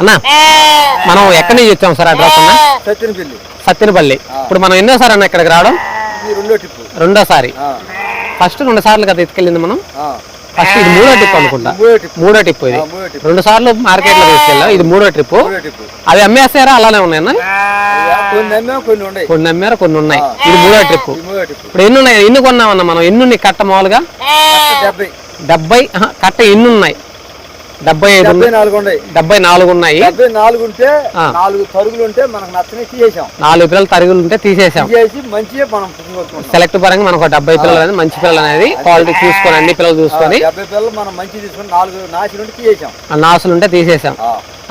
అన్న మనం ఎక్కడి నుంచి వచ్చాం సార్ అడ్రస్ అన్న? సత్యనపల్లి. సత్తినపల్లి ఇప్పుడు మనం ఎన్నోసారి అన్న ఇక్కడికి రావడం? రెండోసారి. ఫస్ట్ రెండు సార్లు కదా ఎత్తుకెళ్ళింది మనం. ఫస్ట్ ఇది మూడో ట్రిప్ అనుకుంటా. మూడో ట్రిప్ ఇది. రెండు సార్లు మార్కెట్లో తీసుకెళ్ళాం. ఇది మూడో ట్రిప్ అవి అమ్మేస్తారా అలానే ఉన్నాయన్న? కొన్ని అమ్మారు కొన్ని ఉన్నాయి. ఇది మూడో ట్రిప్ ఇప్పుడు ఎన్ని ఉన్నాయి? ఎన్ని కొన్నామన్న మనం? ఎన్ని ఉన్నాయి కట్ట మామూలుగా? డెబ్బై. కట్ట ఎన్ని ఉన్నాయి డెబ్బై డెబ్బై నాలుగు ఉన్నాయి. డెబ్బై నాలుగు ఉన్నాయి. డెబ్బై నాలుగు ఉంటే. నాలుగు తరుగులు ఉంటే మనకు నచ్చని తీసేసాం. నాలుగు పిల్లలు తరుగులు ఉంటే తీసేసాం. తీసేసి మంచిగా మనం సెలెక్ట్ పరంగా మనకు డెబ్బై పిల్లలు అనేది మంచి పిల్లలు అనేది క్వాలిటీ చూసుకొని అన్ని పిల్లలు చూసుకొని. డెబ్బై పిల్లలు మనం మంచి తీసుకొని నాలుగు నాసి నుండి తీసేసాం. నాసులు ఉంటే తీసేసాం.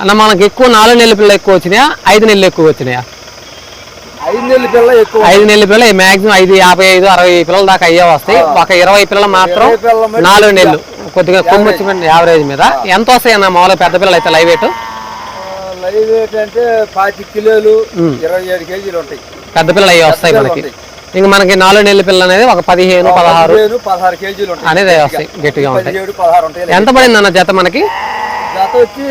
అన్న మనకి ఎక్కువ నాలుగు నెలల పిల్లలు ఎక్కువ వచ్చినాయా? ఐదు నెలలు ఎక్కువ వచ్చినాయా? ఐదు నెలల పిల్ల పిల్లలు మాక్సిమం ఐదు యాభై ఐదు అరవై పిల్లల దాకా అయ్యే వస్తాయి. ఒక ఇరవై పిల్లలు మాత్రం నాలుగు నెలలు. కొద్దిగా కొమ్ము వచ్చి యావరేజ్ మీద. ఎంత వస్తాయి అన్న మామూలుగా పెద్ద పిల్లలు అయితే లైవ్ వెయిట్ లైవ్ వెయిట్ అంటే పాతి కిలోలు ఇరవై ఏడు కేజీలు ఉంటాయి. పెద్ద పిల్లలు అయ్యి వస్తాయి మనకి. ఇంక మనకి నాలుగు నెలల పిల్లలు అనేది ఒక పదిహేను పదహారు పదహారు కేజీలు అనేది వస్తాయి. గట్టిగా. ఉంటాయి. ఎంత పడింది అన్న జత మనకి? జత వచ్చి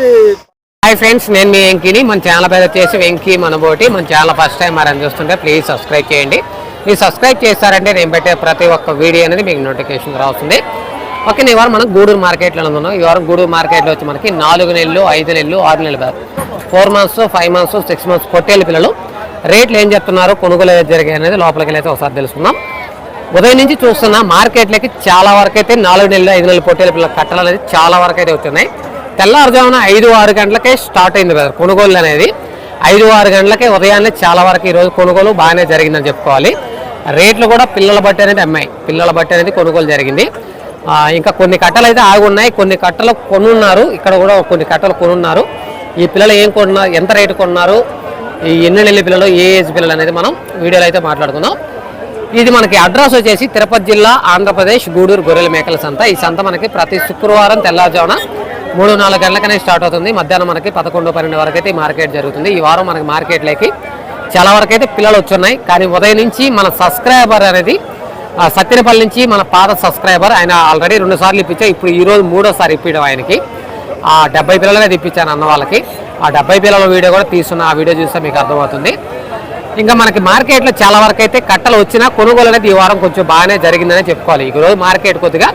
హాయ్ ఫ్రెండ్స్ నేను మీ వెంకీని. మన ఛానల్ పేరు వచ్చేసి వెంకీ మనబోటి. మన ఛానల్ ఫస్ట్ టైం మరి చూస్తుంటే ప్లీజ్ సబ్స్క్రైబ్ చేయండి. మీరు సబ్స్క్రైబ్ చేస్తారంటే నేను పెట్టే ప్రతి ఒక్క వీడియో అనేది మీకు నోటిఫికేషన్ రాస్తుంది. ఓకే ఈ వారం మనం గూడూరు మార్కెట్లో ఉన్నాం. ఈ వారం గూడూరు మార్కెట్లో వచ్చి మనకి నాలుగు నెలలు ఐదు నెలలు ఆరు నెలలు four months five months six months పొట్టేళ్ళ పిల్లలు. రేట్లు ఏం చెప్తున్నారు? కొనుగోలు ఏది జరిగాయి అనేది లోపలికి వెళ్ళి అయితే ఒకసారి తెలుసుకుందాం. ఉదయం నుంచి చూస్తున్న మార్కెట్లకి చాలా వరకు అయితే నాలుగు నెలలు ఐదు నెలలు పొట్టేళ్ళ పిల్లల కట్టలు అనేది చాలా వరకు అయితే వచ్చినాయి. తెల్లారుజామున ఐదు ఆరు గంటలకే స్టార్ట్ అయింది బ్రదర్ కొనుగోలు అనేది. ఐదు ఆరు గంటలకే ఉదయాన్నే చాలా వరకు ఈరోజు కొనుగోలు బాగానే జరిగిందని చెప్పుకోవాలి. రేట్లు కూడా పిల్లల బట్టి అనేది అమ్మాయి. పిల్లల బట్టి అనేది కొనుగోలు జరిగింది. ఇంకా కొన్ని కట్టలు అయితే ఆగి ఉన్నాయి కొన్ని కట్టలు కొనున్నారు. ఇక్కడ కూడా కొన్ని కట్టలు కొనున్నారు. ఈ పిల్లలు ఏం కొన్నారు? ఎంత రేటు కొన్నారు? ఈ ఎన్ని నెలల పిల్లలు ఏ ఏజ్ పిల్లలు అనేది మనం వీడియోలో అయితే మాట్లాడుకుందాం. ఇది మనకి అడ్రస్ వచ్చేసి తిరుపతి జిల్లా ఆంధ్రప్రదేశ్ గూడూరు గొర్రెల మేకల సంత. ఈ సంత మనకి ప్రతి శుక్రవారం తెల్లవారుజామున మూడు నాలుగు గంటలకనే స్టార్ట్ అవుతుంది. మధ్యాహ్నం మనకి పదకొండు పన్నెండు వరకు అయితే ఈ మార్కెట్ జరుగుతుంది. ఈ వారం మనకి మార్కెట్లోకి చాలా వరకు అయితే పిల్లలు వచ్చున్నాయి. కానీ ఉదయం నుంచి మన సబ్స్క్రైబర్ అనేది సత్యనపల్లి నుంచి మన పాత సబ్స్క్రైబర్ ఆయన ఆల్రెడీ రెండు సార్లు ఇప్పించా ఇప్పుడు ఈరోజు మూడోసారి ఇప్పించడం ఆయనకి. ఆ డెబ్బై పిల్లలనే తెప్పించాను అన్న వాళ్ళకి. ఆ డెబ్బై పిల్లల వీడియో కూడా తీస్తున్న. ఆ వీడియో చూస్తే మీకు అర్థమవుతుంది. ఇంకా మనకి మార్కెట్లో చాలా వరకు అయితే కట్టలు వచ్చినా కొనుగోలు అనేది ఈ వారం కొంచెం బాగానే జరిగిందనే చెప్పుకోవాలి. ఈ రోజు మార్కెట్ కొద్దిగా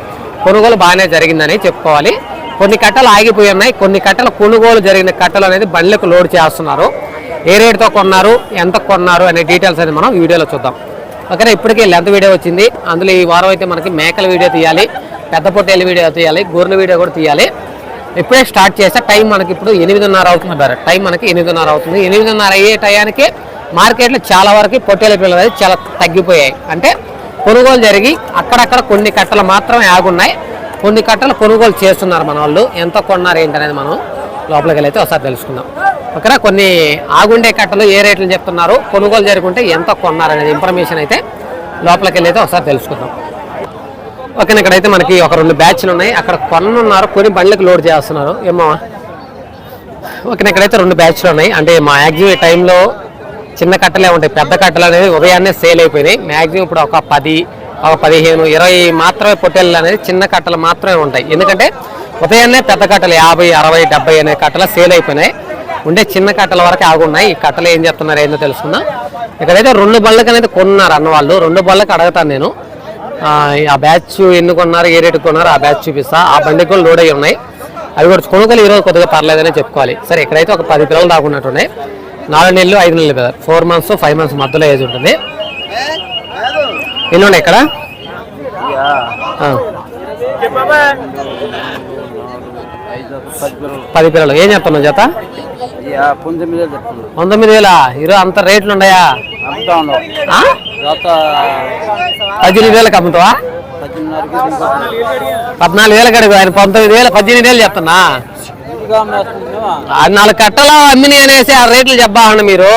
కొనుగోలు బాగానే జరిగిందని చెప్పుకోవాలి. కొన్ని కట్టలు ఆగిపోయి ఉన్నాయి. కొన్ని కట్టలు కొనుగోలు జరిగిన కట్టలు అనేది బండ్లకు లోడ్ చేస్తున్నారు. ఏ రేటుతో కొన్నారు? ఎంత కొన్నారు? అనే డీటెయిల్స్ అనేది మనం వీడియోలో చూద్దాం. ఓకేనా? ఇప్పటికే లెంత్ వీడియో వచ్చింది. అందులో ఈ వారం అయితే మనకి మేకల వీడియో తీయాలి. పెద్ద పొట్టేళ్ళ వీడియో తీయాలి. గొర్రెల వీడియో కూడా తీయాలి. ఇప్పుడే స్టార్ట్ చేస్తే టైం మనకి ఇప్పుడు ఎనిమిదిన్నర అవుతుంది బారు టైం మనకి ఎనిమిదిన్నర అవుతుంది. ఎనిమిదిన్నర అయ్యే టయానికి మార్కెట్లో చాలా వరకు పొట్టేల పిల్లలు అనేది చాలా తగ్గిపోయాయి. అంటే కొనుగోలు జరిగి అక్కడక్కడ కొన్ని కట్టలు మాత్రమే ఆగున్నాయి. కొన్ని కట్టలు కొనుగోలు చేస్తున్నారు మన వాళ్ళు. ఎంత కొన్నారు ఏంటనేది మనం లోపలికి వెళ్ళైతే ఒకసారి తెలుసుకుందాం. ఓకేనా? కొన్ని ఆగుండే కట్టలు ఏ రేట్లు చెప్తున్నారు. కొనుగోలు జరుగుంటే ఎంత కొన్నారు అనేది ఇన్ఫర్మేషన్ అయితే లోపలికి వెళ్ళైతే ఒకసారి తెలుసుకుందాం. ఓకే ఇక్కడైతే మనకి ఒక రెండు బ్యాచ్లు ఉన్నాయి. అక్కడ కొనున్నారు కొన్ని బండ్లకు లోడ్ చేస్తున్నారు. ఏమో. ఓకే ఇక్కడైతే రెండు బ్యాచ్లు ఉన్నాయి. అంటే మ్యాక్సిమం ఈ టైంలో చిన్న కట్టలే ఉంటాయి. పెద్ద కట్టలు అనేది ఉదయాన్నే సేల్ అయిపోయినాయి. మ్యాక్సిమం ఇప్పుడు ఒక పది పదిహేను ఇరవై మాత్రమే పొట్టేళ్ళు అనేది చిన్న కట్టలు మాత్రమే ఉంటాయి. ఎందుకంటే ఉదయాన్నే పెద్ద కట్టలు యాభై అరవై డెబ్బై అనే కట్టలు సేల్ అయిపోయినాయి. ఉండే చిన్న కట్టల వరకు ఆగున్నాయి. ఈ కట్టలు ఏం చెప్తున్నారు ఏందో తెలుసుకుందాం. ఇక్కడైతే రెండు బళ్ళకి అనేది కొన్నారు అన్న వాళ్ళు. రెండు బళ్ళకి అడుగుతాను నేను. ఆ, బ్యాచ్ ఎన్ని కొన్నారు ఏ రేటు కొన్నారు ఆ బ్యాచ్ చూపిస్తా. ఆ బండికి కూడా లోడ్ అయ్యి ఉన్నాయి. అవి కూడా కొనుగోలు ఈరోజు కొద్దిగా పర్లేదనే చెప్పుకోవాలి. సరే ఇక్కడైతే ఒక పది పిల్లలు దాకున్నట్టున్నాయి నాలుగు నెలలు ఐదు నెలలు ఫోర్ మంత్స్ ఫైవ్ మంత్స్ మధ్యలో ఏజ్ ఉంటుంది. ఎన్ని ఉన్నాయి ఇక్కడ? పది పిల్లలు. ఏం చెప్తున్నావు జత? పంతొమ్మిది వేల ఈరోజు అంత రేట్లు ఉన్నాయా? పద్దెనిమిది వేలకు అమ్ముతావా? పద్నాలుగు వేలు కడుగు. ఆయన పంతొమ్మిది వేలు పద్దెనిమిది వేలు చెప్తున్నా. నాలుగు కట్టలు అమ్మిని అనేసి ఆ రేట్లు చెప్పాలండి మీరు.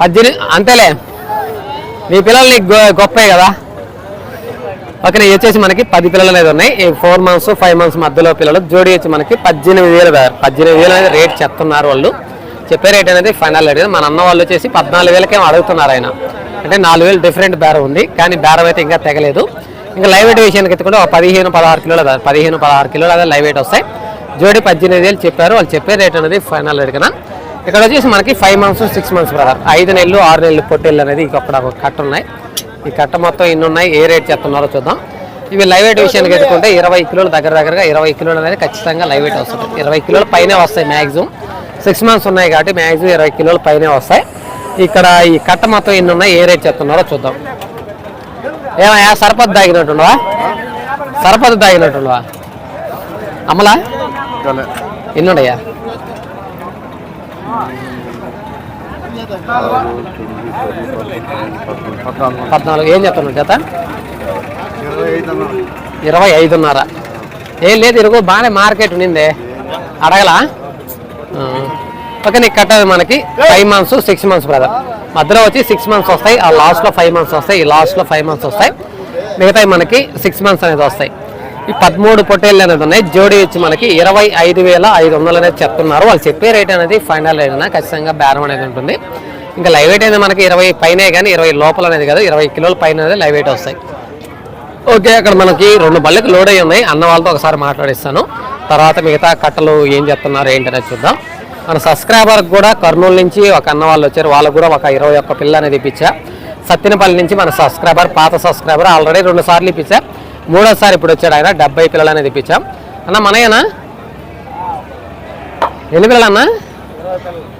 పద్దెనిమిది అంతేలే. మీ పిల్లల్ని గొ- గొప్పే కదా? ఓకే ఇవి వచ్చేసి మనకి పది పిల్లలు అనేది ఉన్నాయి. ఈ ఫోర్ మంత్స్ ఫైవ్ మంత్స్ మధ్యలో పిల్లలు జోడి వచ్చి మనకి పద్దెనిమిది వేలు పద్దెనిమిది వేలు అనేది రేట్ చెప్తున్నారు వాళ్ళు. చెప్పే రేట్ అనేది ఫైనల్ రేట్ మన అన్న వాళ్ళు వచ్చేసి పద్నాలుగు వేలకేమో అడుగుతున్నారు ఆయన. అంటే నాలుగు వేలు డిఫరెంట్ బేరం ఉంది. కానీ బేరం అయితే ఇంకా తెగలేదు. ఇంకా లైవ్ వెయిట్ విషయానికి ఎత్తుకుంటే ఒక పదిహేను పదహారు కిలోలు పదిహేను పదహారు కిలోలు అదే లైవ్ వెయిట్ వస్తాయి. జోడి పద్దెనిమిది వేలు చెప్పారు. వాళ్ళు చెప్పే రేట్ అనేది ఫైనల్ రేట్ కదా. ఇక్కడ వచ్చేసి మనకి five months six months brother ఐదు నెలలు ఆరు నెలలు పొట్టేళ్ళు అనేది ఇక్కడ ఒక కట్ట ఉన్నాయి. ఈ కట్ట మొత్తం ఎన్ని ఉన్నాయి ఏ రేట్ చెప్తున్నారో చూద్దాం. ఇవి లైవ్ వెయిట్ విషయానికి ఎత్తుకుంటే ఇరవై కిలోలు దగ్గర దగ్గరగా ఇరవై కిలోలు అనేది ఖచ్చితంగా లైవ్ వెయిట్ వస్తుంది. ఇరవై కిలోల పైనే వస్తాయి మ్యాక్సిమం సిక్స్ మంత్స్ ఉన్నాయి కాబట్టి మ్యాక్సిమం ఇరవై కిలోల పైనే వస్తాయి. ఇక్కడ ఈ కట్ట మొత్తం ఎన్ని ఉన్నాయి ఏ రేట్ చెప్తున్నారో చూద్దాం. ఏమయ్యా సరపతి తాగినట్టుండవా సరపతి తాగినట్టుండవా అమలా? ఎన్నుండయ్యా పద్నాలుగు. ఏం చెప్తున్నావు చేత? ఇరవై ఐదున్నర. ఏం లేదు ఇరుగు బాగానే మార్కెట్ ఉన్నిందే అడగలా? ఓకే నీకు కట్టదు మనకి five months six months brother. మధ్యలో వచ్చి సిక్స్ మంత్స్ వస్తాయి ఆ లాస్ట్లో ఫైవ్ మంత్స్ వస్తాయి ఈ లాస్ట్లో ఫైవ్ మంత్స్ వస్తాయి. మిగతాయి మనకి సిక్స్ మంత్స్ అనేది వస్తాయి. ఈ పదమూడు పొట్టేళ్ళు అనేది ఉన్నాయి. జోడి వచ్చి మనకి ఇరవై ఐదు వేల ఐదు వందలు అనేది చెప్తున్నారు. వాళ్ళు చెప్పే రేట్ అనేది ఫైనల్ అయినా ఖచ్చితంగా బేరం అనేది ఉంటుంది. ఇంకా లైవ్ వెయిట్ అనేది మనకి ఇరవై పైనే కానీ ఇరవై లోపల అనేది కదా ఇరవై కిలోల పైన అనేది లైవ్ వెయిట్ వస్తాయి. ఓకే అక్కడ మనకి రెండు బళ్ళకి లోడ్ అయి ఉన్నాయి. అన్న వాళ్ళతో ఒకసారి మాట్లాడిస్తాను. తర్వాత మిగతా కట్టలు ఏం చెప్తున్నారు ఏంటనేది చూద్దాం. మన సబ్స్క్రైబర్ కూడా కర్నూలు నుంచి ఒక అన్న వాళ్ళు వచ్చారు. వాళ్ళకు కూడా ఒక ఇరవై ఒక్క పిల్ల అనేది ఇప్పించా. సత్తినపల్లి నుంచి మన సబ్స్క్రైబర్ పాత సబ్స్క్రైబర్ ఆల్రెడీ రెండు సార్లు ఇప్పించా. మూడోసారి ఇప్పుడు వచ్చాడు ఆయన. డెబ్బై పిల్లలు అనేది ఇప్పించాం అన్న మనయేనా? ఎన్ని పిల్లలు అన్న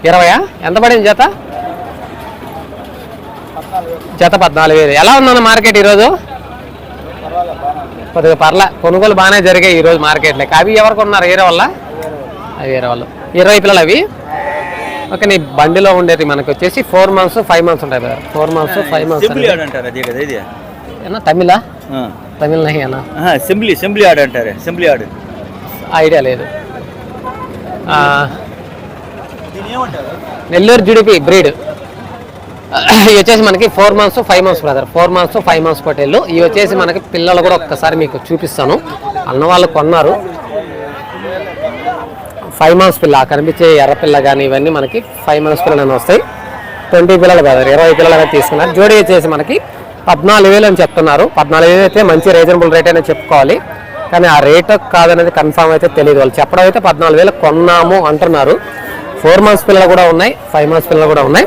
ఇరవయా? ఎంత పడింది జత? జత పద్నాలుగు వేలు. ఎలా ఉందన్న మార్కెట్ ఈరోజు? కొద్దిగా పర్ల. కొనుగోలు బాగానే జరిగాయి ఈరోజు మార్కెట్లో. అవి ఎవరు కొన్నారు వేరే వల్ల అవి వేరే వాళ్ళు. ఇరవై పిల్లలు అవి? ఓకే నీ బండిలో ఉండేది మనకి వచ్చేసి ఫోర్ మంత్స్ ఫైవ్ మంత్స్ ఉంటాయి కదా four months five months Tamil? Tamil నహి అన్న? అసెంబ్లీ అసెంబ్లీ ఆర్డర్ అంటారు అసెంబ్లీ ఆర్డర్ ఐడియా లేదు. ఆ, నెల్లూరు జుడిపి బ్రీడ్ ఇవి వచ్చేసి మనకి four months five months brother four months five months పటేళ్ళు ఇవి వచ్చేసి మనకి పిల్లలు కూడా ఒక్కసారి మీకు చూపిస్తాను. అన్న వాళ్ళు కొన్నారు. ఫైవ్ మంత్స్ పిల్ల ఆ కనిపించే ఎర్ర పిల్ల కానీ ఇవన్నీ మనకి ఫైవ్ మంత్స్ పిల్లలు వస్తాయి. ట్వంటీ పిల్లలు బ్రదర్ ఇరవై పిల్లలు తీసుకున్నారు. జోడీ వచ్చేసి మనకి పద్నాలుగు వేలు అని చెప్తున్నారు. పద్నాలుగు వేలు అయితే మంచి రీజనబుల్ రేట్ అనేది చెప్పుకోవాలి. కానీ ఆ రేట్ కాదనేది కన్ఫామ్ అయితే తెలియదు. వాళ్ళు చెప్పడం అయితే పద్నాలుగు వేలు కొన్నాము అంటున్నారు. ఫోర్ మంత్స్ పిల్లలు కూడా ఉన్నాయి ఫైవ్ మంత్స్ పిల్లలు కూడా ఉన్నాయి.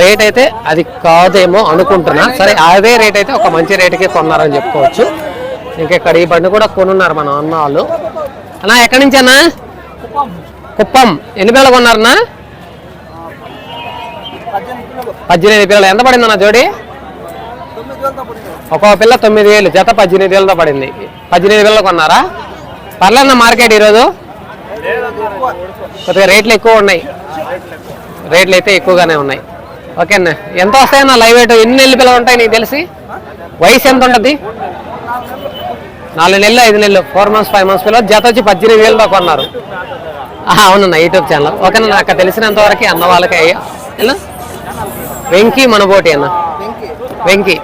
రేట్ అయితే అది కాదేమో అనుకుంటున్నా. సరే అదే రేట్ అయితే ఒక మంచి రేటుకే కొన్నారని చెప్పుకోవచ్చు. ఇంకా ఇక్కడ ఈ బండి కూడా కొనున్నారు మన అన్న వాళ్ళు. అన్నా ఎక్కడి నుంచి అన్నా? కుప్పం. ఎన్ని పిల్లలు కొన్నారన్నా? పద్దెనిమిది పిల్లలు. ఎంత పడింది అన్న జోడి? ఒక్కో పిల్ల తొమ్మిది వేలు జత పద్దెనిమిది వేలతో పడింది. పద్దెనిమిది వేలు కొన్నారా? పర్లేదన్న మార్కెట్ ఈరోజు? కొద్దిగా రేట్లు ఎక్కువ ఉన్నాయి. రేట్లు అయితే ఎక్కువగానే ఉన్నాయి. ఓకే అన్న. ఎంత వస్తాయన్న లైవ్ వెయిట్ ఎన్ని నెలలు పిల్లలు ఉంటాయి నీకు తెలిసి? వయసు ఎంత ఉంటుంది? నాలుగు నెలలు ఐదు నెలలు ఫోర్ మంత్స్ ఫైవ్ మంత్స్ పిల్లలు జత వచ్చి పద్దెనిమిది వేలతో కొన్నారు. అవునన్న యూట్యూబ్ ఛానల్. ఓకేనా నాకు తెలిసినంత వరకు అన్న వాళ్ళకి వెంకీ మనబోటి అన్న. వెంకీ.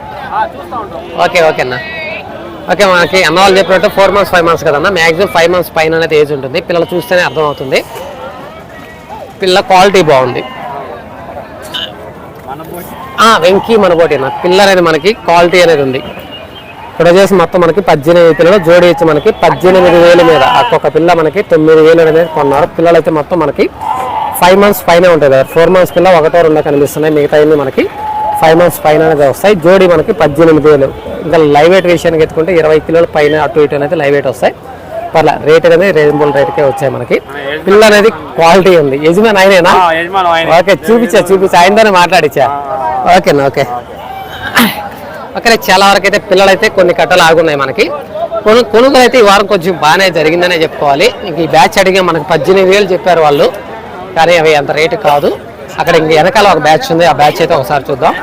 ఓకే ఓకే అన్న. ఓకే మనకి అన్న వాళ్ళు చెప్పినట్టు ఫోర్ మంత్స్ ఫైవ్ మంత్స్ కదన్న. మ్యాక్సిమం ఫైవ్ మంత్స్ పైన అనేది ఏజ్ ఉంటుంది. పిల్లలు చూస్తేనే అర్థమవుతుంది. పిల్ల క్వాలిటీ బాగుంది. వెంకీ మనబోటి అన్న. పిల్ల అనేది మనకి క్వాలిటీ అనేది ఉంది. ఇక్కడ వచ్చేసి మొత్తం మనకి పద్దెనిమిది పిల్లలు జోడి ఇచ్చి మనకి పద్దెనిమిది వేలు మీద. ఒక్కొక్క పిల్ల మనకి తొమ్మిది వేలు అనేది కొన్నారు. పిల్లలు అయితే మొత్తం మనకి ఫైవ్ మంత్స్ పైన ఉంటుంది ఫోర్ మంత్స్ పిల్ల ఒకటో రెండో కనిపిస్తున్నాయి. మిగతా మనకి ఫైవ్ మంత్స్ పైన వస్తాయి. జోడి మనకి పద్దెనిమిది వేలు. ఇంకా లైవ్ వెయిట్ విషయానికి ఎత్తుకుంటే ఇరవై కిలోల పైన అటు ఇటు అనేది లైవ్ వెయిట్ వస్తాయి. పర్లే రేట్ అనేది రీజనబుల్ రేట్కే వచ్చాయి మనకి. పిల్ల అనేది క్వాలిటీ ఉంది. యజమాని ఆయనేనా? ఓకే చూపించా చూపించా. ఆయనతోనే మాట్లాడిచ్చా. ఓకేనా ఓకే. ఓకే చాలా వరకు అయితే పిల్లలు అయితే కొన్ని కట్టలు ఆగున్నాయి మనకి. కొను కొనుగోలు అయితే ఈ వారం కొంచెం బాగానే జరిగిందనే చెప్పుకోవాలి. ఇంక ఈ బ్యాచ్ అడిగే మనకి పద్దెనిమిది వేలు చెప్పారు వాళ్ళు. కానీ అవి అంత రేటు కాదు. అక్కడ ఇంక వెనకాల ఒక బ్యాచ్ ఉంది ఆ బ్యాచ్ అయితే ఒకసారి చూద్దాం.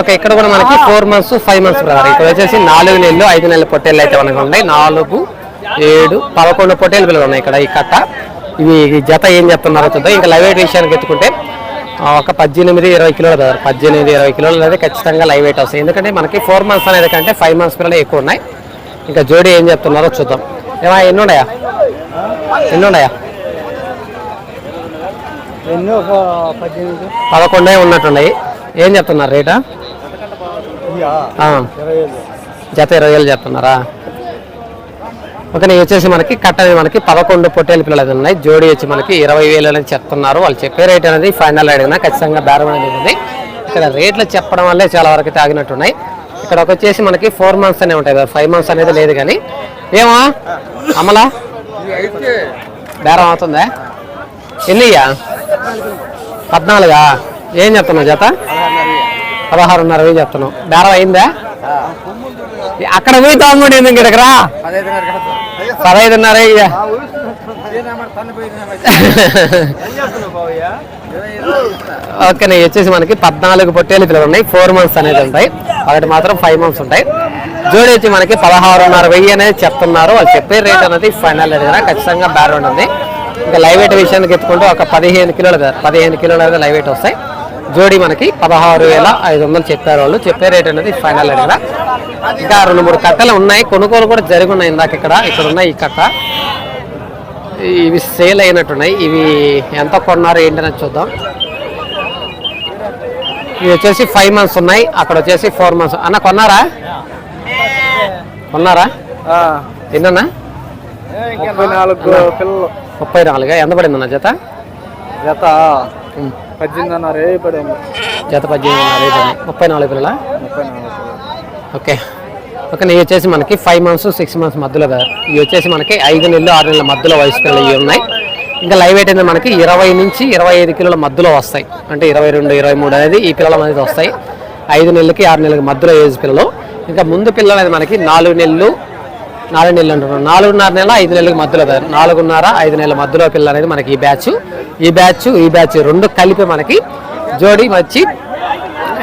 ఓకే ఇక్కడ కూడా మనకి four months five months brother. ఇక్కడ వచ్చేసి నాలుగు నెలలు ఐదు నెలల పొట్టేళ్ళు అయితే మనకు ఉన్నాయి. నాలుగు ఏడు పదకొండు పొట్టేలు పిల్లలు ఉన్నాయి ఇక్కడ ఈ కట్ట. ఇవి జత ఏం చెప్తున్నారో చూద్దాం. ఇంకా లైవ్ వెయిట్ విషయానికి ఎత్తుకుంటే ఒక పద్దెనిమిది ఇరవై కిలోలు బ్రదర్. పద్దెనిమిది ఇరవై కిలోలు అనేది ఖచ్చితంగా లైవ్ వెయిట్ వస్తాయి. ఎందుకంటే మనకి ఫోర్ మంత్స్ అనేది కంటే ఫైవ్ మంత్స్ పిల్లలు ఎక్కువ ఉన్నాయి. ఇంకా జోడీ ఏం చెప్తున్నారో చూద్దాం. ఏమా ఎన్ని ఉన్నాయా? ఎన్ని ఉన్నాయా పదకొండే ఉన్నట్టున్నాయి. ఏం చెప్తున్నారు రేటా? జత ఇరవై వేలు చెప్తున్నారా? ఓకే ఇవి వచ్చేసి మనకి కట్ట అనేది మనకి పదకొండు పొట్టేలు పిల్లలు ఉన్నాయి. జోడి వచ్చి మనకి ఇరవై వేలు అనేది చెప్తున్నారు. వాళ్ళు చెప్పే రేట్ అనేది ఫైనల్ అడిగినా ఖచ్చితంగా బేరం అనేది ఉంది. ఇక్కడ రేట్లు చెప్పడం వల్లే చాలా వరకు అయితే ఆగినట్టున్నాయి. ఇక్కడ ఒక వచ్చేసి మనకి ఫోర్ మంత్స్ అనే ఉంటాయి ఫైవ్ మంత్స్ అనేది లేదు కానీ. ఏమా? అమలా? బేరం అవుతుందా? ఎన్నియ్యా? పద్నాలుగా? ఏం చెప్తున్నావు జత? పదహారున్నర వేలు చెప్తున్నావు. బేరం అయిందా? అక్కడ పోయి తమ్ముడు ఎందుకు ఇక్కడికి పదహైదున్నర ఇయ్య. ఓకే నేను వచ్చేసి మనకి పద్నాలుగు పొట్టేలు పిల్లలు ఉన్నాయి. ఫోర్ మంత్స్ అనేది ఉంటాయి. ఒకటి మాత్రం ఫైవ్ మంత్స్ ఉంటాయి. జోడి వచ్చి మనకి పదహారున్నర వెయ్యి అనేది చెప్తున్నారు. వాళ్ళు చెప్పే రేట్ అనేది ఫైనల్ అనేది ఖచ్చితంగా బ్యాడ్ ఉంటుంది. ఇంకా లైవ్ వెయిట్ విషయానికి ఎత్తుకుంటే ఒక పదిహేను కిలోలు పదిహేను కిలోలు లైవ్ వెయిట్ వస్తాయి. జోడి మనకి పదహారు వేల ఐదు వందలు చెప్పారు వాళ్ళు. చెప్పే రేట్ అనేది ఫైనల్ అనేది ఇంకా రెండు మూడు కట్టలు ఉన్నాయి. కొనుగోలు కూడా జరిగి ఉన్నాయి ఇందాక ఇక్కడ. ఇక్కడ ఉన్నాయి ఈ కట్ట. ఇవి సేల్ అయినట్టున్నాయి. ఇవి ఎంత కొన్నారు ఏంటనేది చూద్దాం. ఇవి వచ్చేసి ఫైవ్ మంత్స్ ఉన్నాయి. అక్కడ వచ్చేసి ఫోర్ మంత్స్. అన్న కొన్నారా? కొన్నారా? ఎన్నన్నా ముప్పై నాలుగు పిల్లలు. ముప్పై నాలుగా? ఎంత పడింది అన్న జత జత పద్దెనిమిదిన్నర పడింది. జత పద్దెనిమిది. ముప్పై నాలుగు పిల్లల? ముప్పై నాలుగు ఓకే. ఓకే ఇవి వచ్చేసి మనకి ఫైవ్ మంత్స్ సిక్స్ మంత్స్ మధ్యలో కదా ఇవి వచ్చేసి మనకి ఐదు నెలలు ఆరు నెలల మధ్యలో వయసు పిల్లలు ఇవి ఉన్నాయి. ఇంకా లైవ్ వెయిట్ అనేది మనకి ఇరవై నుంచి ఇరవై ఐదు కిలోల మధ్యలో వస్తాయి. అంటే ఇరవై రెండు ఇరవై మూడు అనేది ఈ పిల్లల అనేది వస్తాయి. ఐదు నెలలకి ఆరు నెలలకి మధ్యలో ఏజ్ పిల్లలు. ఇంకా ముందు పిల్లలు అనేది మనకి నాలుగు నెలలు నాలుగు నెలలు అంటున్నాం నాలుగున్నర నెల ఐదు నెలలకు మధ్యలో నాలుగున్నర ఐదు నెలల మధ్యలో పిల్ల అనేది మనకి ఈ బ్యాచ్ ఈ బ్యాచ్ ఈ బ్యాచ్ రెండు కలిపి మనకి జోడి వచ్చి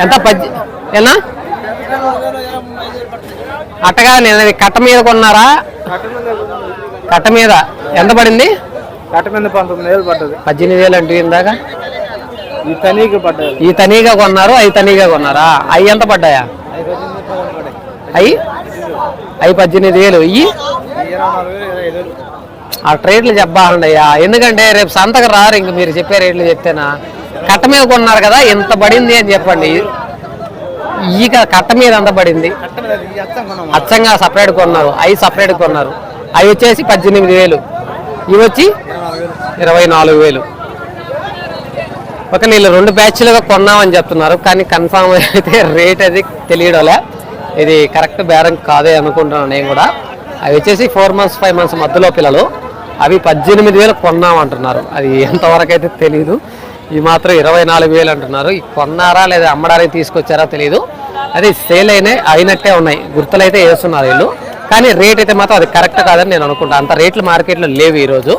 ఎంత? పద్ది ఏనా? అట్టగా నేను కట్ట మీద కొన్నారా? కట్ట మీద. ఎంత పడింది? కట్ట మీద పంతొమ్మిది వేలు పడ్డది. పద్దెనిమిది వేలు అంటే ఇందాక? ఈ పడ్డది. ఈ తనీగా కొన్నారు అవి తనీగా కొన్నారా? అవి ఎంత పడ్డాయా? అవి అవి పద్దెనిమిది వేలు. ఇవి ఆ రేట్లు చెప్పాలండయ్యా ఎందుకంటే రేపు సంతకు రారు ఇంక మీరు చెప్పే రేట్లు చెప్తేనా? కట్ట మీద కొన్నారు కదా ఎంత పడింది అని చెప్పండి. ఈ కట్ట మీద ఎంత పడింది? అచ్చంగా సపరేట్ కొన్నారు. అవి సపరేట్ కొన్నారు. అవి వచ్చేసి పద్దెనిమిది వేలు. ఇవి వచ్చి ఇరవై నాలుగు వేలు. ఒక వీళ్ళు రెండు బ్యాచ్లుగా కొన్నామని చెప్తున్నారు కానీ కన్ఫామ్ అయితే రేట్ అది తెలియడంలే. ఇది కరెక్ట్ బేరం కాదే అనుకుంటున్నాను నేను కూడా. అవి వచ్చేసి ఫోర్ మంత్స్ ఫైవ్ మంత్స్ మధ్యలో పిల్లలు. అవి పద్దెనిమిది వేలు కొన్నామంటున్నారు. అది ఎంతవరకు అయితే తెలియదు ఈ మాత్రం ఇరవై నాలుగు వేలు అంటున్నారు. కొన్నారా లేదా అమ్మడానికి తీసుకొచ్చారా తెలియదు అది సేల్ అయినాయి అయినట్టే ఉన్నాయి. గుర్తులైతే వేస్తున్నారు వీళ్ళు. కానీ రేట్ అయితే మాత్రం అది కరెక్ట్ కాదని నేను అనుకుంటా అంత రేట్లు మార్కెట్లో లేవు ఈరోజు.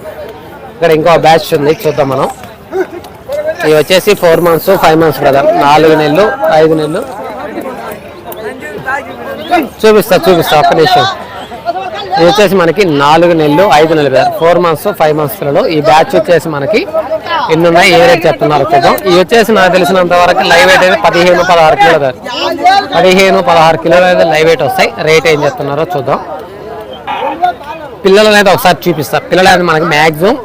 ఇక్కడ ఇంకో బ్యాచ్ ఉంది. చూద్దాం మనం. ఇవి వచ్చేసి four months five months brother. నాలుగు నెలలు ఐదు నెలలు. చూపిస్తా చూపిస్తా ఒక్క నిమిషం. ఇది వచ్చేసి మనకి నాలుగు నెలలు ఐదు నెలలు brother four months five months పిల్లలు. ఈ బ్యాచ్ వచ్చేసి మనకి ఎన్ని ఉన్నాయి ఏ రేట్ చెప్తున్నారు చూద్దాం. ఇది వచ్చేసి నాకు తెలిసినంత వరకు లైవ్ వెయిట్ అయితే పదిహేను పదహారు కిలోలు బ్రదర్ పదిహేను పదహారు కిలోలు అయితే లైవ్ వెయిట్ వస్తాయి. రేట్ ఏం చెప్తున్నారో చూద్దాం. పిల్లలు అనేది ఒకసారి చూపిస్తారు పిల్లలు అనేది మనకి మ్యాక్సిమం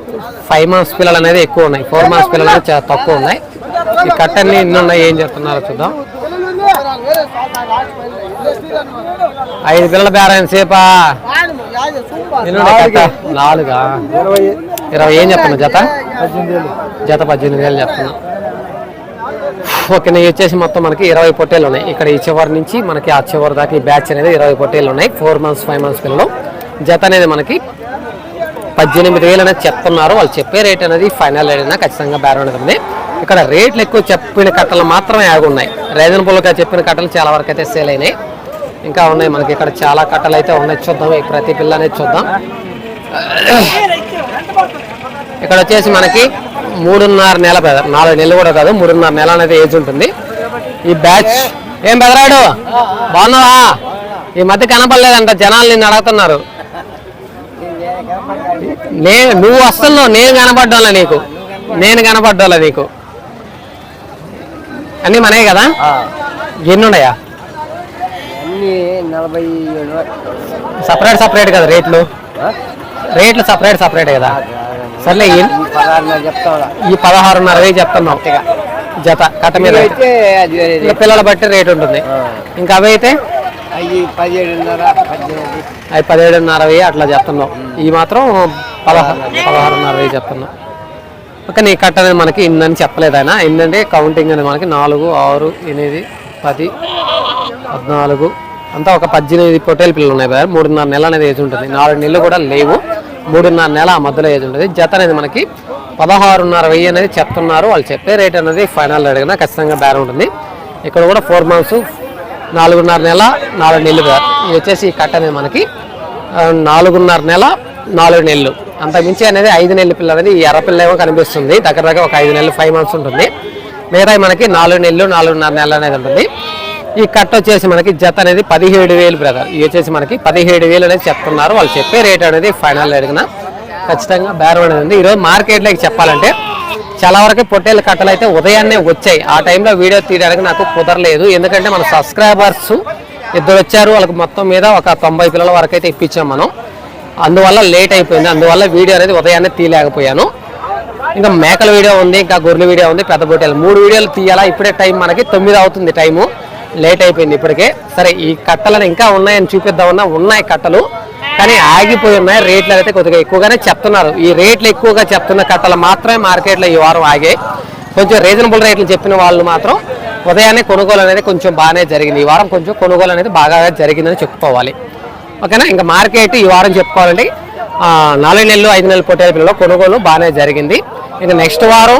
ఫైవ్ మంత్స్ పిల్లలు అనేది ఎక్కువ ఉన్నాయి. ఫోర్ మంత్స్ పిల్లలు అనేది చాలా తక్కువ ఉన్నాయి. ఈ కట్టన్ని ఎన్ని ఉన్నాయి ఏం చెప్తున్నారో చూద్దాం. ఐదు పిల్లల బేరం సేపా? నాలుగా? ఇరవై ఏం చెప్తున్నా జత? జత పద్దెనిమిది వేలు చెప్తున్నా. ఓకే నేను వచ్చేసి మొత్తం మనకి ఇరవై పొట్టేలు ఉన్నాయి. ఇక్కడ ఈ చివరి నుంచి మనకి ఆ చివరి దాకా ఈ బ్యాచ్ అనేది ఇరవై పొట్టేలు ఉన్నాయి. ఫోర్ మంత్స్ ఫైవ్ మంత్స్ పిల్లలు. జత అనేది మనకి పద్దెనిమిది వేలు అనేది చెప్తున్నారు. వాళ్ళు చెప్పే రేట్ అనేది ఫైనల్ రేట్ అయినా ఖచ్చితంగా బేరం అనేది ఉంది. ఇక్కడ రేట్లు ఎక్కువ చెప్పిన కట్టలు మాత్రమే ఆగి ఉన్నాయి రీజనబుల్గా చెప్పిన కట్టలు చాలా వరకు అయితే సేల్ అయినాయి. ఇంకా ఉన్నాయి. మనకి ఇక్కడ చాలా కట్టలు అయితే ఉన్నాయి. చూద్దాం. ప్రతి పిల్ల అనేది చూద్దాం. ఇక్కడ వచ్చేసి మనకి మూడున్నర నెల పెద- నాలుగు నెలలు కూడా కాదు. మూడున్నర నెల అనేది ఏజ్ ఉంటుంది. ఈ బ్యాచ్ ఏం బెదరాడు? బాగున్నావా? ఈ మధ్య కనపడలేదంట. జనాలు నిన్ను అడుగుతున్నారు. నే నువ్వు వస్తున్నావు నేను కనపడ్డాలా నీకు. నేను కనపడ్డాలా నీకు. అన్నీ మనయే కదా? ఎన్ని ఉన్నాయా అన్ని నలభై ఏడు. సపరేట్ సపరేట్ కదా రేట్లు? రేట్లు సపరేట్ సపరేట్ కదా? సర్లే ఈ- పదహారు పదహారున్నర వేలు చెప్తున్నాం. జత కట్ట మీద పిల్లల బట్టి రేట్ ఉంటుంది. ఇంకా అవి అయితే? అవి పదిహేడున్నర పద్దెనిమిది. అవి పదిహేడున్నర వెయ్యి అట్లా చెప్తున్నాం. ఈ మాత్రం పదహారు పదహారున్నర వెయ్యి చెప్తున్నాం. ఓకే నీ కట్ట అనేది మనకి ఇన్నని చెప్పలేదు ఆయన. ఏంటంటే కౌంటింగ్ అనేది మనకి నాలుగు ఆరు ఎనిమిది పది పద్నాలుగు అంతా ఒక పద్దెనిమిది పొట్టేలు పిల్లలు ఉన్నాయి బ్రదర్ మూడున్నర నెల అనేది ఏజ్ ఉంటుంది. నాలుగు నెలలు కూడా లేవు. మూడున్నర నెల ఆ మధ్యలో ఏజ్ ఉంటుంది. జత అనేది మనకి పదహారున్నర వెయ్యి అనేది చెప్తున్నారు. వాళ్ళు చెప్పే రేట్ అనేది ఫైనల్ అడిగినా ఖచ్చితంగా బేరం ఉంటుంది. ఇక్కడ కూడా ఫోర్ మంత్స్ నాలుగున్నర నెల నాలుగు నెలలు కదా ఇది వచ్చేసి ఈ కట్ట అనేది మనకి నాలుగున్నర నెల నాలుగు నెలలు. అంత మించి అనేది ఐదు నెలల పిల్ల అనేది ఈ ఎర్ర పిల్ల ఏమో కనిపిస్తుంది. దగ్గర దగ్గర ఒక ఐదు నెలలు ఫైవ్ మంత్స్ ఉంటుంది. మిగతా మనకి నాలుగు నెలలు నాలుగున్నర నెలలు అనేది ఉంటుంది. ఈ కట్ట వచ్చేసి మనకి జత అనేది పదిహేడు వేలు బ్రదర్ ఇది వచ్చేసి మనకి పదిహేడు వేలు అనేది చెప్తున్నారు. వాళ్ళు చెప్పే రేట్ అనేది ఫైనల్ అడిగిన ఖచ్చితంగా బేరం అనేది ఉంది. ఈరోజు మార్కెట్లోకి చెప్పాలంటే చాలా వరకు పొట్టేళ్ళ కట్టలు అయితే ఉదయాన్నే వచ్చాయి. ఆ టైంలో వీడియో తీయడానికి నాకు కుదరలేదు. ఎందుకంటే మన సబ్స్క్రైబర్స్ ఇద్దరు వచ్చారు. వాళ్ళకి మొత్తం మీద ఒక తొంభై పిల్లల వరకు అయితే ఇప్పించాం మనం. అందువల్ల లేట్ అయిపోయింది. అందువల్ల వీడియో అనేది ఉదయాన్నే తీయలేకపోయాను. ఇంకా మేకల వీడియో ఉంది ఇంకా గొర్రెల వీడియో ఉంది పెద్ద పొట్టేలు మూడు వీడియోలు తీయాలా? ఇప్పుడే టైం మనకి తొమ్మిది అవుతుంది టైము లేట్ అయిపోయింది ఇప్పటికే. సరే ఈ కట్టలను ఇంకా ఉన్నాయని చూపిద్దామన్నా ఉన్నాయి కట్టలు. కానీ ఆగిపోయి ఉన్నాయి. రేట్లు అయితే కొద్దిగా ఎక్కువగానే చెప్తున్నారు. ఈ రేట్లు ఎక్కువగా చెప్తున్న కట్టలు మాత్రమే మార్కెట్లో ఈ వారం ఆగాయి కొంచెం రీజనబుల్ రేట్లు చెప్పిన వాళ్ళు మాత్రం ఉదయాన్నే కొనుగోలు అనేది కొంచెం బాగానే జరిగింది. ఈ వారం కొంచెం కొనుగోలు అనేది బాగా జరిగిందని చెప్పుకోవాలి. ఓకేనా? ఇంకా మార్కెట్ ఈ వారం చెప్పుకోవాలంటే నాలుగు నెలలు ఐదు నెలల పొట్టేల పిల్లలు కొనుగోలు బాగానే జరిగింది. ఇంకా నెక్స్ట్ వారం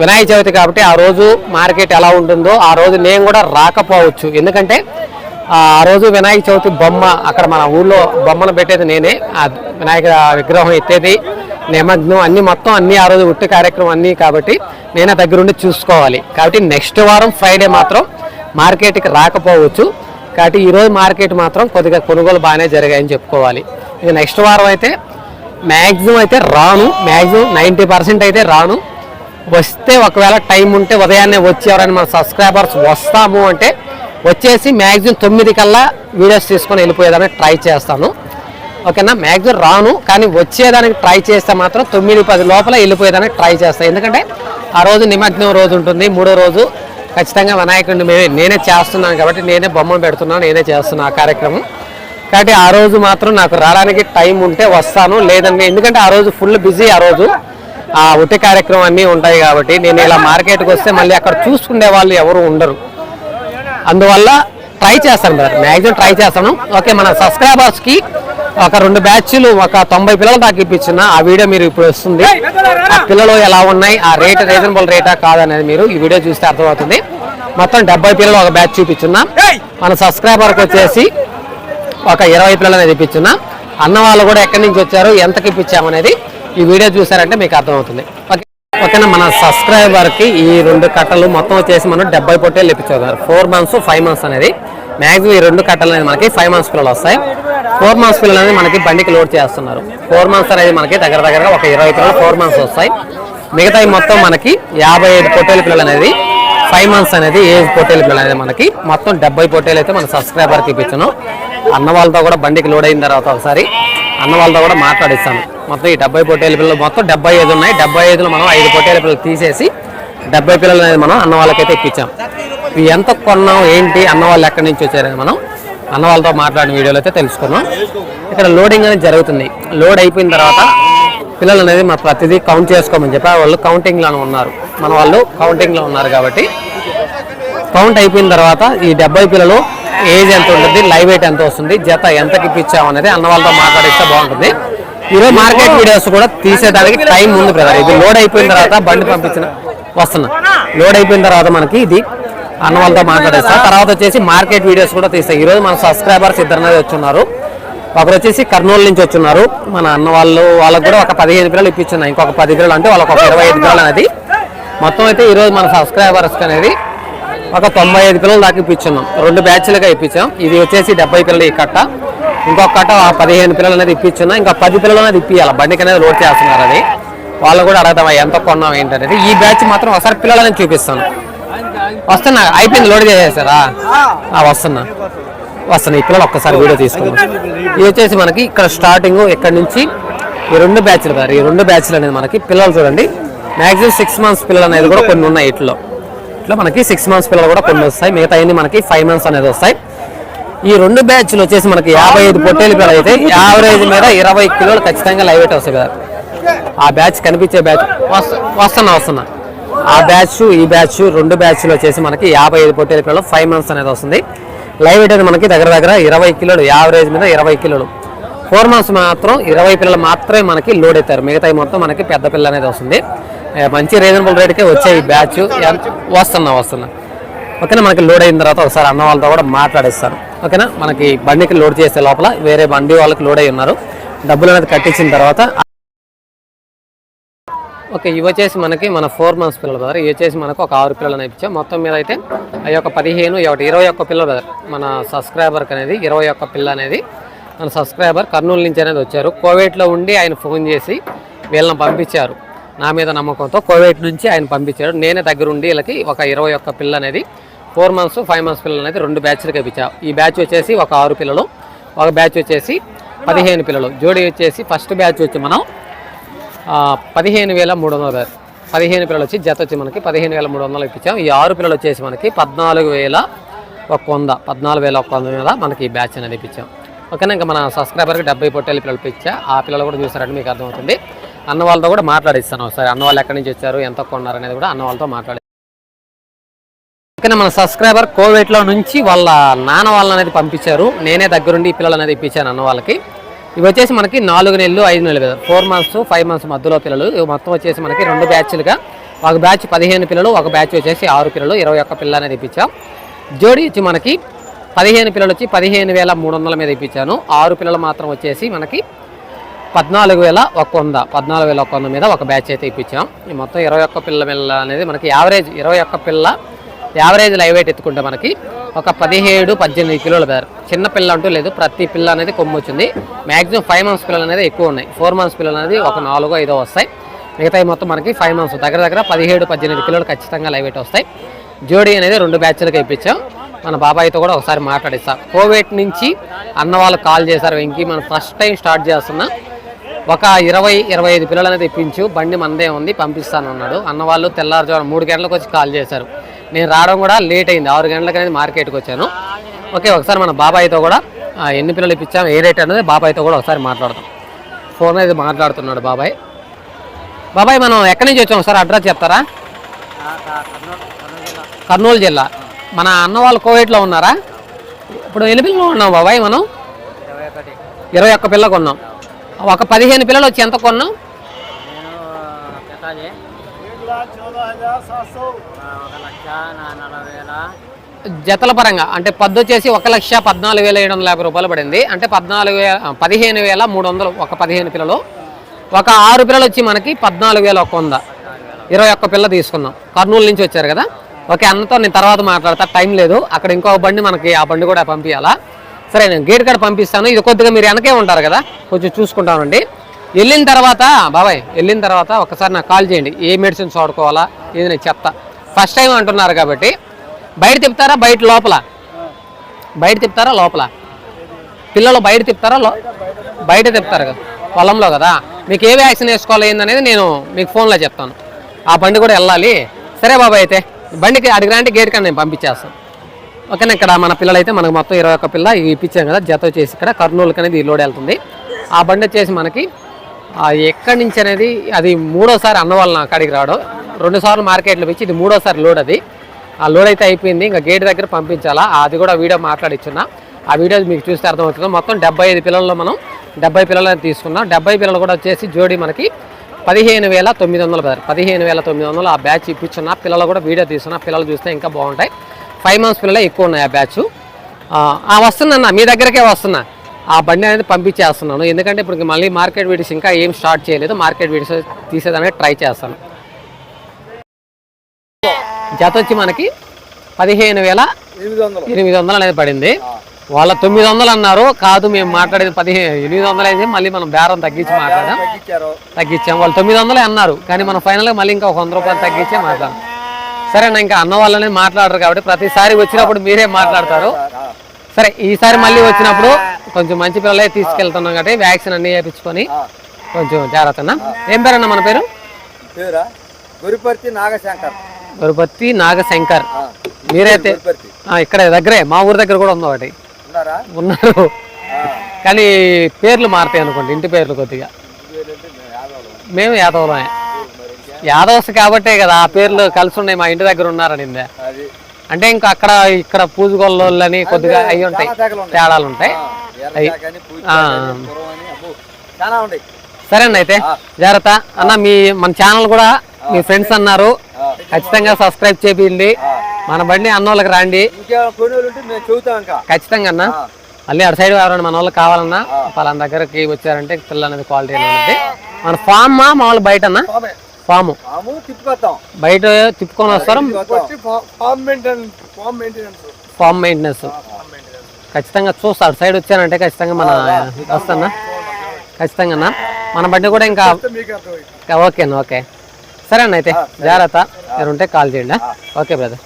వినాయక చవితి కాబట్టి ఆ రోజు మార్కెట్ ఎలా ఉంటుందో ఆ రోజు నేను కూడా రాకపోవచ్చు. ఎందుకంటే ఆ రోజు వినాయక చవితి బొమ్మ అక్కడ మన ఊళ్ళో బొమ్మను పెట్టేది నేనే. ఆ వినాయక విగ్రహం ఎత్తేది నిమగ్నం అన్ని మొత్తం అన్ని ఆ రోజు ఉట్టి కార్యక్రమం అన్నీ కాబట్టి నేనే దగ్గరుండి చూసుకోవాలి. కాబట్టి నెక్స్ట్ వారం ఫ్రైడే మాత్రం మార్కెట్కి రాకపోవచ్చు. కాబట్టి ఈరోజు మార్కెట్ మాత్రం కొద్దిగా కొనుగోలు బాగానే జరిగాయని చెప్పుకోవాలి. ఇక నెక్స్ట్ వారం అయితే మ్యాక్సిమం అయితే రాను. మ్యాక్సిమం నైంటీ పర్సెంట్ అయితే రాను. వస్తే ఒకవేళ టైం ఉంటే ఉదయాన్నే వచ్చి ఎవరైనా మన సబ్స్క్రైబర్స్ వస్తాము అంటే వచ్చేసి మ్యాక్సిమం తొమ్మిది కల్లా వీడియోస్ తీసుకొని వెళ్ళిపోయేదాన్ని ట్రై చేస్తాను. ఓకేనా? మ్యాక్సిమం రాను కానీ వచ్చేదానికి ట్రై చేస్తే మాత్రం తొమ్మిది పది లోపల వెళ్ళిపోయేదానికి ట్రై చేస్తాను. ఎందుకంటే ఆ రోజు నిమగ్నం రోజు ఉంటుంది మూడో రోజు ఖచ్చితంగా వినాయకుడిని మేమే నేనే చేస్తున్నాను కాబట్టి నేనే బొమ్మను పెడుతున్నాను నేనే చేస్తున్నాను ఆ కార్యక్రమం. కాబట్టి ఆ రోజు మాత్రం నాకు రావడానికి టైం ఉంటే వస్తాను లేదండి ఎందుకంటే ఆ రోజు ఫుల్ బిజీ ఆ రోజు. ఆ ఉట్టి కార్యక్రమం అన్నీ ఉంటాయి కాబట్టి నేను ఇలా మార్కెట్కి వస్తే మళ్ళీ అక్కడ చూసుకునే వాళ్ళు ఎవరు ఉండరు. అందువల్ల ట్రై చేస్తాను బ్రదర్. మ్యాక్సిమం ట్రై చేస్తాను. ఓకే మన సబ్స్క్రైబర్స్కి ఒక రెండు బ్యాచ్లు ఒక తొంభై పిల్లలు దాకా ఇప్పించిన ఆ వీడియో మీరు ఇప్పుడు వస్తుంది. ఆ పిల్లలు ఎలా ఉన్నాయి ఆ రేట్ రీజనబుల్ రేటా కాదనేది మీరు ఈ వీడియో చూస్తే అర్థమవుతుంది. మొత్తం డెబ్బై పిల్లలు ఒక బ్యాచ్ చూపించున్నా మన సబ్స్క్రైబర్కి వచ్చేసి ఒక ఇరవై పిల్లలు అనేది ఇప్పించున్నా అన్న వాళ్ళు కూడా ఎక్కడి నుంచి వచ్చారు ఎంతకి ఇప్పించామనేది ఈ వీడియో చూసారంటే మీకు అర్థమవుతుంది. ఓకే. ఓకేనా మన సబ్స్క్రైబర్కి ఈ రెండు కట్టలు మొత్తం వచ్చేసి మనం డెబ్బై పొట్టేలు ఇప్పించారు ఫోర్ మంత్స్ ఫైవ్ మంత్స్ అనేది. మ్యాక్సిమం ఈ రెండు కట్టలు అనేది మనకి ఫైవ్ మంత్స్ పిల్లలు వస్తాయి. ఫోర్ మంత్స్ పిల్లలు అనేది మనకి బండికి లోడ్ చేస్తున్నారు. ఫోర్ మంత్స్ అనేది మనకి దగ్గర దగ్గరగా ఒక ఇరవై పిల్లలు ఫోర్ మంత్స్ వస్తాయి. మిగతా మొత్తం మనకి యాభై ఐదు పొట్టేల పిల్లలు అనేది ఫైవ్ మంత్స్ అనేది ఏజ్ పొట్టేల పిల్లలు అనేది మనకి మొత్తం డెబ్బై పొట్టేలు అయితే మన సబ్స్క్రైబర్కి ఇప్పించాను అన్న వాళ్ళతో కూడా బండికి లోడ్ అయిన తర్వాత ఒకసారి అన్న వాళ్ళతో కూడా మాట్లాడిస్తాను. మొత్తం ఈ డెబ్బై పొట్టేల పిల్లలు మొత్తం డెబ్బై ఐదు ఉన్నాయి. డెబ్బై ఐదులో మనం ఐదు పొట్టేల పిల్లలు తీసేసి డెబ్బై పిల్లలు అనేది మనం అన్న వాళ్ళకైతే ఎక్కించాం ఇవి ఎంత కొన్నాం ఏంటి అన్న వాళ్ళు ఎక్కడి నుంచి వచ్చారని మనం అన్న వాళ్ళతో మాట్లాడిన వీడియోలో అయితే తెలుసుకున్నాం. ఇక్కడ లోడింగ్ అనేది జరుగుతుంది. లోడ్ అయిపోయిన తర్వాత పిల్లలు అనేది మా ప్రతిదీ కౌంట్ చేసుకోమని చెప్పి వాళ్ళు కౌంటింగ్లో ఉన్నారు. మన వాళ్ళు కౌంటింగ్లో ఉన్నారు కాబట్టి కౌంట్ అయిపోయిన తర్వాత ఈ డెబ్బై పిల్లలు ఏజ్ ఎంత ఉంటుంది లైవ్ వెయిట్ ఎంత వస్తుంది జత ఎంతకి ఇప్పించామనేది అన్న వాళ్ళతో మాట్లాడిస్తే బాగుంటుంది. ఈరోజు మార్కెట్ వీడియోస్ కూడా తీసేదానికి టైం ఉంది బ్రదర్ ఇది లోడ్ అయిపోయిన తర్వాత బండి పంపించిన వస్తున్నా. లోడ్ అయిపోయిన తర్వాత మనకి ఇది అన్న వాళ్ళతో మాట్లాడేస్తా తర్వాత వచ్చేసి మార్కెట్ వీడియోస్ కూడా తీస్తాయి. ఈరోజు మన సబ్స్క్రైబర్స్ ఇద్దరు అనేది వచ్చున్నారు. ఒకరు వచ్చేసి కర్నూలు నుంచి వచ్చున్నారు. మన అన్న వాళ్ళు వాళ్ళకు కూడా ఒక పదిహేను పిల్లలు ఇప్పించున్నాయి ఇంకొక పది పిల్లలు అంటే వాళ్ళకి ఒక ఇరవై ఐదు పిల్లలు అనేది. మొత్తం అయితే ఈరోజు మన సబ్స్క్రైబర్స్ అనేది ఒక తొంభై ఐదు పిల్లలు దాకా ఇప్పించున్నాం. రెండు బ్యాచ్లుగా ఇప్పించాం. ఇది వచ్చేసి డెబ్బై పిల్లలు ఈ కట్ట. ఇంకొకట పదిహేను పిల్లలు అనేది ఇప్పించున్నా ఇంకా పది పిల్లలు అనేది ఇప్పియాలి బండికి అనేది లోడ్ చేస్తున్నారు అది. వాళ్ళు కూడా అడగదాం ఎంత కొన్నాం ఏంటనేది ఈ బ్యాచ్ మాత్రం ఒకసారి పిల్లలని చూపిస్తాను. వస్తున్నా అయిపోయింది లోడ్ చేసేసారా? వస్తున్నా. వస్తున్నా ఈ పిల్లలు ఒక్కసారి వీడియో తీసుకున్నాం ఇది వచ్చేసి మనకి ఇక్కడ స్టార్టింగ్ ఇక్కడ నుంచి? ఈ రెండు బ్యాచ్లు కాదు ఈ రెండు బ్యాచ్లు అనేది మనకి పిల్లలు చూడండి. మ్యాక్సిమం సిక్స్ మంత్స్ పిల్లలు అనేది కూడా కొన్ని ఉన్నాయి ఇట్లో. ఇట్లా మనకి సిక్స్ మంత్స్ పిల్లలు కూడా కొన్ని వస్తాయి. మిగతా మనకి ఫైవ్ మంత్స్ అనేది వస్తాయి. ఈ రెండు బ్యాచ్లు వచ్చేసి మనకి యాభై ఐదు పొట్టేలు పిల్లలు అయితే యావరేజ్ మీద ఇరవై కిలోలు ఖచ్చితంగా లైవ్ వెయిట్ వస్తాయి కదా. ఆ బ్యాచ్ కనిపించే బ్యాచ్ వస్త- వస్తున్నా వస్తున్నా. ఆ బ్యాచ్ ఈ బ్యాచ్ రెండు బ్యాచ్లు వచ్చేసి మనకి యాభై ఐదు పొట్టేల పిల్లలు ఫైవ్ మంత్స్ అనేది వస్తుంది. లైవ్ వెయిట్ అనేది మనకి దగ్గర దగ్గర ఇరవై కిలోలు యావరేజ్ మీద ఇరవై కిలోలు. ఫోర్ మంత్స్ మాత్రం ఇరవై పిల్లలు మాత్రమే మనకి లోడ్ అవుతారు మిగతా మొత్తం మనకి పెద్ద పిల్ల అనేది వస్తుంది. మంచి రీజనబుల్ రేట్కే వచ్చే ఈ బ్యాచ్ వస్తున్నా వస్తున్నా. ఓకేనా? మనకి లోడ్ అయిన తర్వాత ఒకసారి అన్న వాళ్ళతో కూడా మాట్లాడేస్తాను. ఓకేనా? మనకి బండికి లోడ్ చేసే లోపల వేరే బండి వాళ్ళకి లోడ్ అయి ఉన్నారు. డబ్బులు అనేది కట్టించిన తర్వాత ఓకే ఇవి వచ్చేసి మనకి మన ఫోర్ మంత్స్ పిల్లలు బ్రదర్ ఇవి వచ్చేసి మనకు ఒక ఆరు పిల్లలు ఇచ్చాం మొత్తం మీద అయితే ఆ యొక్క పదిహేను ఒకటి ఇరవై ఒక్క పిల్లలు బ్రదర్ మన సబ్స్క్రైబర్కి అనేది ఇరవై ఒక్క పిల్ల అనేది మన సబ్స్క్రైబర్ కర్నూలు నుంచి అనేది వచ్చారు. కోవిడ్లో ఉండి ఆయన ఫోన్ చేసి వీళ్ళని పంపించారు. నా మీద నమ్మకంతో కోవిడ్ నుంచి ఆయన పంపించారు. నేనే దగ్గరుండి వీళ్ళకి ఒక ఇరవై ఒక్క పిల్ల అనేది ఫోర్ మంత్స్ ఫైవ్ మంత్స్ పిల్లలు అనేది రెండు బ్యాచ్లకి ఇప్పించాం ఈ బ్యాచ్ వచ్చేసి ఒక ఆరు పిల్లలు ఒక బ్యాచ్ వచ్చేసి పదిహేను పిల్లలు. జోడీ వచ్చేసి ఫస్ట్ బ్యాచ్ వచ్చి మనం పదిహేను వేల మూడు వందల పదిహేను పిల్లలు వచ్చి జత వచ్చి మనకి పదిహేను వేల మూడు వందలు ఇప్పించాం. ఈ ఆరు పిల్లలు వచ్చేసి మనకి పద్నాలుగు వేల ఒక వంద పద్నాలుగు వేల ఒక వంద మీద మనకి ఈ బ్యాచ్ అనేది ఇప్పించాం. ఓకేనా ఇంకా మన సబ్స్క్రైబర్కి డెబ్బై పొట్టేలు పిల్లలు ఇప్పించా ఆ పిల్లలు కూడా చూసారంటే మీకు అర్థమవుతుంది. అన్న వాళ్ళతో కూడా మాట్లాడిస్తాను ఒకసారి. అన్న వాళ్ళు ఎక్కడి నుంచి వచ్చారు ఎంత కొన్నారు అనేది కూడా అన్న వాళ్ళతో మాట్లాడి కానీ మన సబ్స్క్రైబర్ కోవిడ్లో నుంచి వాళ్ళ నాన్న వాళ్ళని అనేది పంపించారు. నేనే దగ్గరుండి పిల్లలు అనేది ఇప్పించాను అన్న వాళ్ళకి. ఇవి వచ్చేసి మనకి నాలుగు నెలలు ఐదు నెలలు కదా. ఫోర్ మంత్స్ ఫైవ్ మంత్స్ మధ్యలో పిల్లలు. ఇవి మొత్తం వచ్చేసి మనకి రెండు బ్యాచ్లుగా ఒక బ్యాచ్ పదిహేను పిల్లలు ఒక బ్యాచ్ వచ్చేసి ఆరు పిల్లలు. ఇరవై ఒక్క పిల్ల అనేది ఇప్పించాం. జోడీ వచ్చి మనకి పదిహేను పిల్లలు వచ్చి పదిహేను వేల మూడు వందల మీద ఇప్పించాను. ఆరు పిల్లలు మాత్రం వచ్చేసి మనకి పద్నాలుగు వేల ఒక వంద పద్నాలుగు వేల ఒక వంద మీద ఒక బ్యాచ్ అయితే ఇప్పించాం. ఈ మొత్తం ఇరవై ఒక్క పిల్ల పిల్ల అనేది మనకి యావరేజ్ ఇరవై ఒక్క పిల్ల యావరేజ్ లైవ్ వెయిట్ ఎత్తుకుంటే మనకి ఒక పదిహేడు పద్దెనిమిది కిలోల ధర చిన్న పిల్ల అంటూ లేదు ప్రతి పిల్ల అనేది కొమ్ము వచ్చింది మ్యాక్సిమం ఫైవ్ మంత్స్ పిల్లలు అనేది ఎక్కువ ఉన్నాయి. ఫోర్ మంత్స్ పిల్లలు అనేది ఒక నాలుగో ఐదో వస్తాయి. మిగతా మొత్తం మనకి ఫైవ్ మంత్స్. దగ్గర దగ్గర పదిహేడు పద్దెనిమిది కిలోలు ఖచ్చితంగా లైవ్ వెయిట్ వస్తాయి. జోడీ అనేది రెండు బ్యాచ్లకు ఇప్పించాం. మన బాబాయ్తో కూడా ఒకసారి మాట్లాడిస్తాం. కోవిడ్ నుంచి అన్న వాళ్ళు కాల్ చేశారు. వెంకీ మనం ఫస్ట్ టైం స్టార్ట్ చేస్తున్నా ఒక ఇరవై ఇరవై ఐదు పిల్లలు అనేది ఇప్పించు. బండి మందే ఉంది పంపిస్తాను అన్నాడు అన్న వాళ్ళు తెల్లారుజాము మూడు గంటలకు వచ్చి కాల్ చేశారు. నేను రావడం కూడా లేట్ అయింది. ఆరు గంటలకు అనేది మార్కెట్కి వచ్చాను. ఓకే ఒకసారి మన బాబాయ్తో కూడా ఎన్ని పిల్లలు ఇప్పించాము ఏ రేట్ అనేది బాబాయ్తో కూడా ఒకసారి మాట్లాడదాం ఫోన్ అనేది మాట్లాడుతున్నాడు బాబాయ్. బాబాయ్ మనం ఎక్కడి నుంచి వచ్చాం? ఒకసారి అడ్రస్ చెప్తారా? కర్నూలు జిల్లా. మన అన్న వాళ్ళు కోవిడ్లో ఉన్నారా? ఇప్పుడు ఎన్ని పిల్లలు ఉన్నాం బాబాయ్ మనం? ఇరవై ఒక్క పిల్ల కొన్నాం. ఒక పదిహేను పిల్లలు వచ్చి ఎంత కొన్నాం? జతల పరంగా అంటే పద్దు వచ్చేసి ఒక లక్ష పద్నాలుగు వేల ఏడు వందల యాభై రూపాయలు పడింది. అంటే పద్నాలుగు వేల పదిహేను వేల మూడు వందలు ఒక పదిహేను పిల్లలు. ఒక ఆరు పిల్లలు వచ్చి మనకి పద్నాలుగు వేల ఒక వంద. ఇరవై ఒక్క పిల్ల తీసుకున్నాం. కర్నూలు నుంచి వచ్చారు కదా? ఓకే అన్నతో నేను తర్వాత మాట్లాడతా. టైం లేదు. అక్కడ ఇంకో బండి మనకి ఆ బండి కూడా పంపించాలా? సరే నేను గేట్ కాడ పంపిస్తాను. ఇది కొద్దిగా మీరు వెనకే ఉంటారు కదా? కొంచెం చూసుకుంటానండి వెళ్ళిన తర్వాత బాబాయ్ వెళ్ళిన తర్వాత ఒకసారి నాకు కాల్ చేయండి. ఏ మెడిసిన్స్ వాడుకోవాలా? ఏది నేను చెప్తా. ఫస్ట్ టైం అంటున్నారు కాబట్టి బయట తిప్పుతారా? బయట లోపల? బయట తిప్పుతారా? లోపల? పిల్లలు బయట తిప్పుతారా? లో బయట తిప్పుతారు కదా. పొలంలో కదా. మీకు ఏ వ్యాక్సిన్ వేసుకోవాలి ఏందనేది నేను మీకు ఫోన్లో చెప్తాను. ఆ బండి కూడా వెళ్ళాలి. సరే బాబాయ్ అయితే బండికి అడిగిరాంటి గేట్ కానీ నేను పంపించేస్తాను. ఓకేనా? ఇక్కడ మన పిల్లలు అయితే మనకు మొత్తం ఇరవై ఒక్క పిల్ల ఇవి ఇప్పించాం కదా. జత వచ్చేసి ఇక్కడ కర్నూలుకి అనేది ఈ లోడ్ వెళ్తుంది. ఆ బండి వచ్చేసి మనకి ఎక్కడి నుంచి అనేది అది మూడోసారి అన్న వాళ్ళ అక్కడికి రావడం. రెండు సార్లు మార్కెట్లో పిచ్చి ఇది మూడోసారి లోడ్ అది. ఆ లోడ్ అయితే అయిపోయింది. ఇంకా గేట్ దగ్గర పంపించాలా? అది కూడా వీడియో మాట్లాడిచ్చున్నా. ఆ వీడియో మీకు చూస్తే అర్థమవుతుంది. మొత్తం డెబ్బై ఐదు పిల్లల్లో మనం డెబ్బై పిల్లలని తీసుకున్నాం. డెబ్బై పిల్లలు కూడా వచ్చేసి జోడి మనకి పదిహేను వేల తొమ్మిది వందలు బ్రదర్ పదిహేను వేల తొమ్మిది వందలు ఆ బ్యాచ్ ఇప్పించున్న. పిల్లలు కూడా వీడియో తీసుకున్నా. పిల్లలు చూస్తే ఇంకా బాగుంటాయి. ఫైవ్ మంత్స్ పిల్లలే ఎక్కువ ఉన్నాయి ఆ బ్యాచ్. ఆ వస్తున్నా మీ దగ్గరకే వస్తున్నా. ఆ బండి అనేది పంపించేస్తున్నాను. ఎందుకంటే ఇప్పుడు మళ్ళీ మార్కెట్ వీడియోస్ ఇంకా ఏం స్టార్ట్ చేయలేదు. మార్కెట్ వీడియోస్ తీసేదానికి ట్రై చేస్తాను. జత వచ్చి మనకి పదిహేను వేల ఎనిమిది వందలు. అనేది పడింది. వాళ్ళ తొమ్మిది వందలు అన్నారు. కాదు మేము మాట్లాడేది పదిహేను ఎనిమిది వందలు అయితే మళ్ళీ మనం బేరం తగ్గించి మాట్లాడాం తగ్గించాం. వాళ్ళు తొమ్మిది వందలే అన్నారు. కానీ మనం ఫైనల్గా మళ్ళీ ఇంకా ఒక వంద రూపాయలు తగ్గించే మాట్లాడాం సరే నా ఇంకా అన్న వాళ్ళనే మాట్లాడరు కాబట్టి ప్రతిసారి వచ్చినప్పుడు మీరే మాట్లాడతారు. సరే ఈసారి మళ్ళీ వచ్చినప్పుడు కొంచెం మంచి పిల్లలే తీసుకెళ్తున్నాం కాబట్టి వ్యాక్సిన్ అన్ని వేయించుకొని కొంచెం జాగ్రత్తనా? ఏం పేరన్నా మన పేరు? పేరా? గురిపర్తి నాగశంకర్. గరుపతి నాగశంకర్. మీరైతే? గురిపర్తి. ఇక్కడ దగ్గరే మా ఊరు దగ్గర కూడా ఉంది ఒకటి. ఉన్నారా. కానీ పేర్లు మారుతాయి అనుకోండి ఇంటి పేర్లు కొద్దిగా. మేము యాదవులం. మేము యాదవులమే? యాదవ్స్ కాబట్టే కదా ఆ పేర్లు కలిసి ఉన్నాయి మా ఇంటి దగ్గర ఉన్నారనిందే అది. అంటే ఇంకా అక్కడ ఇక్కడ పూజగోళ్ళని కొద్దిగా అవి ఉంటాయి. తేడాలు ఉంటాయి. సరే అన్న అయితే. జాగ్రత్త. అన్న మీ మన ఛానల్ కూడా మీ ఫ్రెండ్స్ అన్నారు. ఖచ్చితంగా సబ్స్క్రైబ్ చేయండి మన బండి అన్న వాళ్ళకి రండి. ఖచ్చితంగా అన్న. మళ్ళీ అటు సైడ్ ఎవరైనా మన వాళ్ళకి కావాలన్నా పలానా దగ్గరకి వచ్చారంటే పిల్ల అనేది క్వాలిటీ అనేది మన ఫామ్ మామూలు బయట అన్న. ఫామ్. బయట తిప్పుకొని వస్తారు. Farm maintenance farm maintenance. ఖచ్చితంగా చూస్తా అటు సైడ్ వచ్చానంటే ఖచ్చితంగా మన వస్తానా? ఖచ్చితంగా అన్న మన బండి కూడా ఇంకా ఓకే అన్న ఓకే. సరే అన్న అయితే జాగ్రత్త. మీరు ఉంటే కాల్ చేయండి? Okay brother.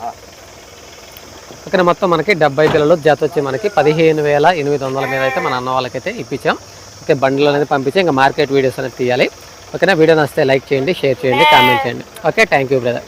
ఓకే మొత్తం మనకి డెబ్బై పిల్లలు జత వచ్చి మనకి పదిహేను వేల ఎనిమిది వందల మీద అయితే మన అన్న వాళ్ళకైతే ఇప్పించాం. ఓకే బండిలో అనేది పంపించి ఇంకా మార్కెట్ వీడియోస్ అనేది తీయాలి. ఓకేనా వీడియో నచ్చితే లైక్ చేయండి షేర్ చేయండి కామెంట్ చేయండి. Okay thank you brother.